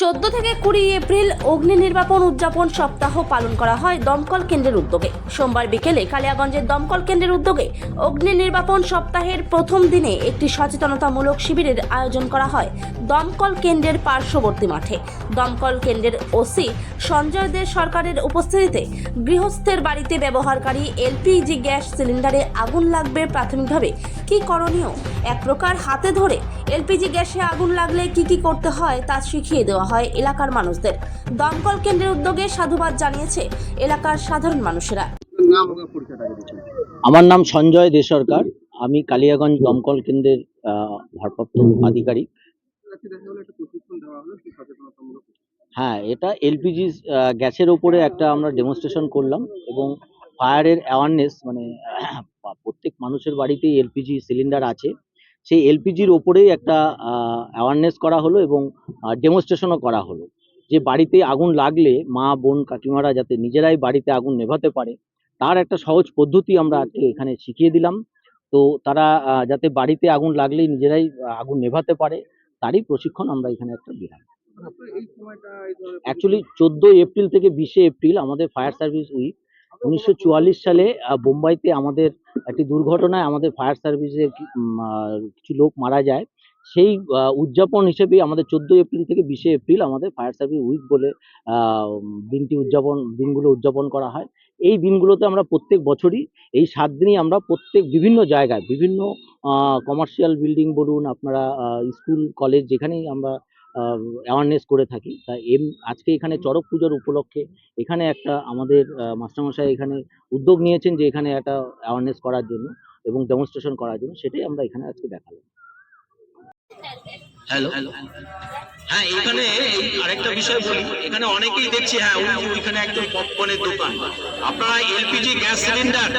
চোদ্দ থেকে কুড়ি এপ্রিল অগ্নি নির্বাপন উদযাপন সপ্তাহ পালন করা হয় দমকল কেন্দ্রের উদ্যোগে। সোমবার বিকেলে কালিয়াগঞ্জের দমকল কেন্দ্রের উদ্যোগে অগ্নি নির্বাপন সপ্তাহের প্রথম দিনে একটি সচেতনতামূলক শিবিরের আয়োজন করা হয় দমকল কেন্দ্রের পার্শ্ববর্তী মাঠে। দমকল কেন্দ্রের ওসি সঞ্জয় দে সরকারের উপস্থিতিতে গৃহস্থের বাড়িতে ব্যবহারকারী এলপিজি গ্যাস সিলিন্ডারে আগুন লাগবে প্রাথমিকভাবে। কি করণীয়? এক প্রকার হাতে ধরে এলপিজি গ্যাসে আগুন লাগলে কি কি করতে হয় তা শিখিয়ে দেওয়া হয় এলাকার মানুষদের। দমকল কেন্দ্রের উদ্যোগে সাধুবাদ জানিয়েছে এলাকার সাধারণ মানুষেরা। আমার নাম সঞ্জয় দে সরকার। আমি কালিয়াগঞ্জ দমকল কেন্দ্রের ভারপ্রাপ্ত আধিকারিক। হ্যাঁ এটা এলপিজি গ্যাসের ওপরে একটা আমরা ডেমনস্ট্রেশন করলাম এবং ফায়ারের অ্যাওয়ারনেস মানে প্রত্যেক মানুষের বাড়িতেই এলপিজি সিলিন্ডার আছে। সেই এলপিজির ওপরেই একটা অ্যাওয়ারনেস করা হলো এবং ডেমনস্ট্রেশনও করা হলো। যে বাড়িতে আগুন লাগলে মা বোন কাকিমারা যাতে নিজেরাই বাড়িতে আগুন নেভাতে পারে তার একটা সহজ পদ্ধতি আমরা আজকে এখানে শিখিয়ে দিলাম। তো তারা যাতে বাড়িতে আগুন লাগলেই নিজেরাই আগুন নেভাতে পারে তারই প্রশিক্ষণ আমরা এখানে একটা দিলাম। অ্যাকচুয়ালি চোদ্দ এপ্রিল থেকে বিশে এপ্রিল আমাদের ফায়ার সার্ভিস উইক। উনিশশো চুয়াল্লিশ সালে বোম্বাইতে আমাদের একটি দুর্ঘটনায় আমাদের ফায়ার সার্ভিসের কিছু লোক মারা যায়। সেই উদযাপন হিসেবে আমাদের চোদ্দ এপ্রিল থেকে বিশে এপ্রিল আমাদের ফায়ার সার্ভিস উইক বলে দিনটি উদযাপন, দিনগুলো উদযাপন করা হয়। এই দিনগুলোতে আমরা প্রত্যেক বছরই, এই সাত দিনই আমরা প্রত্যেক বিভিন্ন জায়গায়, বিভিন্ন কমার্শিয়াল বিল্ডিং বলুন, আপনারা স্কুল কলেজ যেখানেই আমরা অ্যাওয়ারনেস করে থাকি। তা এম আজকে এখানে চড়ক পুজোর উপলক্ষে এখানে একটা আমাদের মাস্টারমশাই এখানে উদ্যোগ নিয়েছেন যে এখানে একটা অ্যাওয়ারনেস করার জন্য এবং ডেমনস্ট্রেশন করার জন্য। সেটাই আমরা এখানে আজকে দেখালাম। হ্যালো হ্যাঁ এখানে আরেকটা বিষয় বলি। এখানে অনেকেই দেখছি হ্যাঁ ওই ওইখানে একদম পপকর্নের দোকান। আপনারা এলপিজি গ্যাস সিলিন্ডার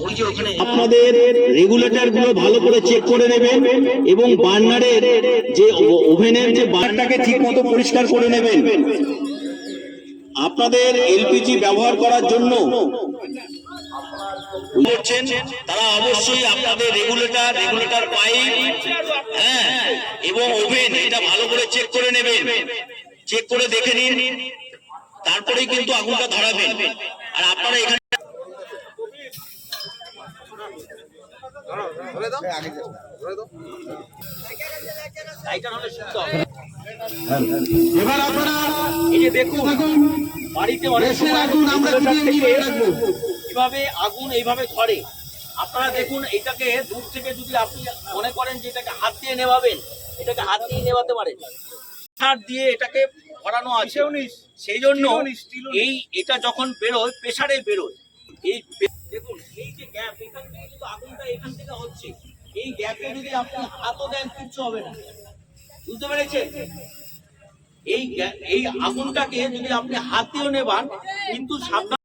ওই যে ওখানে আপনাদের রেগুলেটরগুলো ভালো করে চেক করে নেবেন এবং বার্নারের যে ও- ওভেনের যে বার্নারটাকে ঠিক মতো পরিষ্কার করে নেবেন। আপনাদের এলপিজি ব্যবহার করার জন্য তারা অবশ্যই আপনাদের রেগুলেটর রেগুলেটর পাইপ হ্যাঁ এবং ওভেন এটা ভালো করে চেক করে নেবেন। চেক করে দেখে নিন। তারপরেই কিন্তু আগুনটা ধরাবেন। আর আপনারা এখানে এবার আপনারা এই যে দেখুন বাড়িতে অনেক regulator থেকে কীভাবে আগুন এইভাবে ধরে? আপনারা দেখুন এটাকে দূর থেকে যদি আপনি মনে করেন যে এটাকে হাত দিয়ে নেভাবেন এটাকে হাত দিয়ে নেভাতে পারেন। হাত দিয়ে এটাকে ধরানো আছে। সেই জন্য এই এটা যখন বেরোয় প্রেসারে বেরোয় এই দেখুন এই যে গ্যাপ এখান থেকে কিন্তু আগুনটা এখান থেকে হচ্ছে। এই গ্যাপে যদি আপনি হাতও দেন কিচ্ছু হবে না। বুঝতে পেরেছেন? এই এই আগুনটাকে যদি আপনি হাত দিয়েও নেবান কিন্তু সাবধান